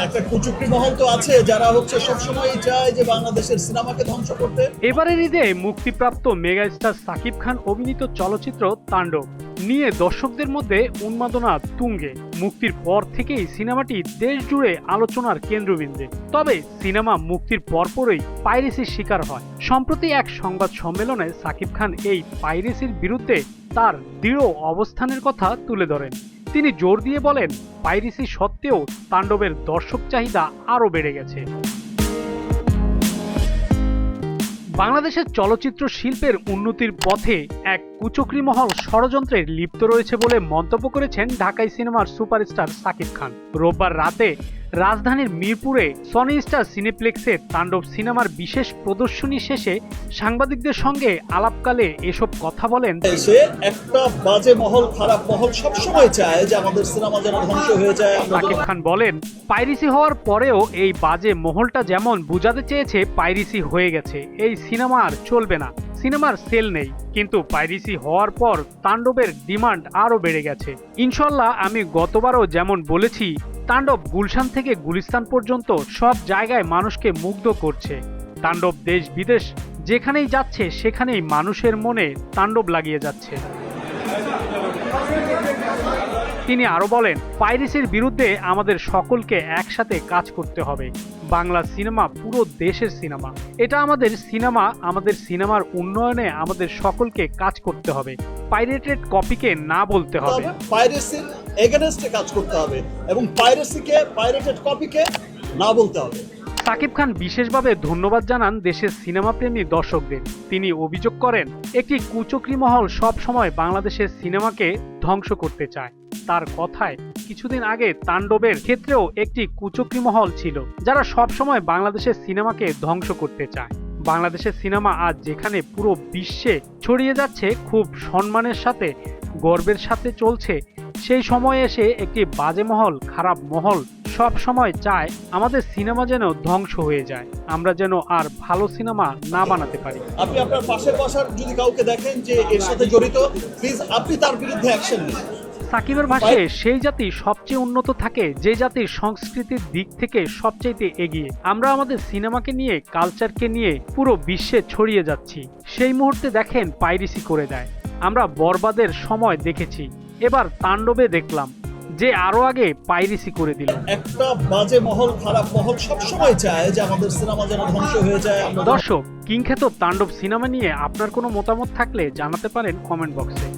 একটা কুচুকরি মহল তো আছে, যারা হচ্ছে চায় যে বাংলাদেশের সিনেমাকে ধ্বংস করতে। ঈদে মুক্তিপ্রাপ্ত মেগাস্টার সাকিব খান অভিনীত চলচ্চিত্র তাণ্ডব। নিয়ে দর্শকদের মধ্যে উন্মাদনা তুঙ্গে। মুক্তির পর থেকেই সিনেমাটি দেশ জুড়ে আলোচনার কেন্দ্রবিন্দু। তবে সিনেমা মুক্তির পরপরই পাইরেসির শিকার হয়। সম্প্রতি এক সংবাদ সম্মেলনে সাকিব খান এই পাইরেসির বিরুদ্ধে তার দৃঢ় অবস্থানের কথা তুলে ধরেন। তিনি জোর দিয়ে বলেন, পাইরিসি সত্ত্বেও তাণ্ডবের দর্শক চাহিদা আরও বেড়ে গেছে। বাংলাদেশের চলচ্চিত্র শিল্পের উন্নতির পথে এক কুচক্রি মহল ষড়যন্ত্রে লিপ্ত রয়েছে বলে মন্তব্য করেছেন ঢাকাই সিনেমার সুপারস্টার সাকিব খান। রোববার রাতে রাজধানীর মিরপুরে সনি স্টার সিনেপ্লেক্সে তাণ্ডব সিনেমার বিশেষ প্রদর্শনী শেষে সাংবাদিকদের সঙ্গে আলাপকালে এসব কথা বলেন। একটা বাজে মহল খারাপ মহল সবসময় চায় যে আমাদের সিনেমা যেন ধ্বংস হয়ে যায় সাকিব খান বলেন পাইরিসি হওয়ার পরেও এই বাজে মহলটা যেমন বুঝাতে চেয়েছে পাইরিসি হয়ে গেছে। এই সিনেমা আর চলবে না। সিনেমার সেল নেই, কিন্তু পাইরিসি হওয়ার পর তাণ্ডবের ডিমান্ড আরও বেড়ে গেছে। ইনশাল্লাহ আমি গতবারও যেমন বলেছি, তাণ্ডব গুলশান থেকে গুলিস্তান পর্যন্ত সব জায়গায় মানুষকে মুগ্ধ করছে। তাণ্ডব দেশ বিদেশ যেখানেই যাচ্ছে, সেখানেই মানুষের মনে তাণ্ডব লাগিয়ে যাচ্ছে। তিনি আরও বলেন, পাইরেসির বিরুদ্ধে আমাদের সকলকে একসাথে কাজ করতে হবে। বাংলা সিনেমা পুরো দেশের সিনেমা। এটা আমাদের সিনেমা, আমাদের সিনেমার উন্নয়নে আমাদের সকলকে কাজ করতে হবে। পাইরেটেড কপিকে না বলতে হবে। পাইরেসির এগেনস্টে কাজ করতে হবে এবং পাইরেসিকে, পাইরেটেড কপিকে না বলতে হবে। সাকিব খান বিশেষভাবে ধন্যবাদ জানান দেশের সিনেমাপ্রেমী দর্শকদের। তিনি অভিযোগ করেন, একটি কুচক্রি মহল সব সময় বাংলাদেশের সিনেমাকে ধ্বংস করতে চায়। তার কথায়, কিছুদিন আগে তাণ্ডবের ক্ষেত্রেও একটি কুচক্রি মহল ছিল, যারা সব সময় বাংলাদেশের সিনেমাকে ধ্বংস করতে চায়। বাংলাদেশের সিনেমা আজ যেখানে পুরো বিশ্বে ছড়িয়ে যাচ্ছে, খুব সম্মানের সাথে, গর্বের সাথে চলছে, সেই সময়ে এসে একটি বাজে মহল, খারাপ মহল সব সময় চায় আমাদের সিনেমা যেন ধ্বংস হয়ে যায়। আমরা যেন আর ভালো সিনেমা না বানাতে পারি। আপনি আপনার পাশের বসার যদি কাউকে দেখেন যে এর সাথে জড়িত প্লিজ আপনি তার বিরুদ্ধে অ্যাকশন নিন। সাকিবের ভাষায় সেই জাতি সবচেয়ে উন্নত থাকে যে জাতির সংস্কৃতির দিক থেকে সবচেয়ে এগিয়ে। আমরা আমাদের সিনেমাকে নিয়ে কালচারকে নিয়ে পুরো বিশ্বে ছড়িয়ে যাচ্ছি। সেই মুহূর্তে দেখেন পাইরিসি করে দেয়। আমরা বরবাদের সময় দেখেছি। এবার তাণ্ডবে দেখলাম। যে আরও আগে পাইরেসি করে দিল। একটা বাজে মহল খারাপ মহল সবসময় চায় যে আমাদের সিনেমা যেন ধ্বংস হয়ে যায় দর্শক কিংখ্যাত তাণ্ডব সিনেমা নিয়ে আপনার কোনো মতামত থাকলে জানাতে পারেন কমেন্ট বক্সে